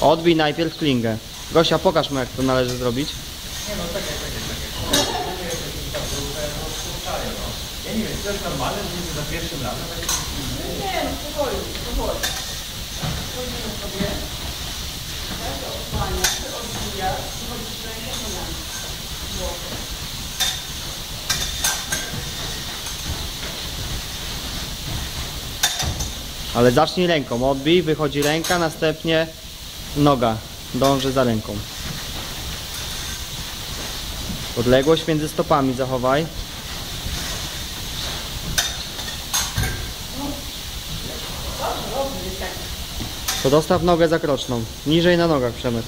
Odbij najpierw klingę. Gosia, pokaż mu jak to należy zrobić. Nie no, czekaj, czekaj, czekaj. Ja nie wiem, czy to jest normalne, że za pierwszym razem. Nie, no powoli, powoli. Chodzimy sobie. Ja to odsłania, to odbija, chodzisz ręką. Ale zacznij ręką. Odbij, wychodzi ręka, następnie noga. Dąży za ręką. Odległość między stopami zachowaj. Dobrze, dobrze, jest tak. To dostaw nogę zakroczną. Niżej na nogach Przemek.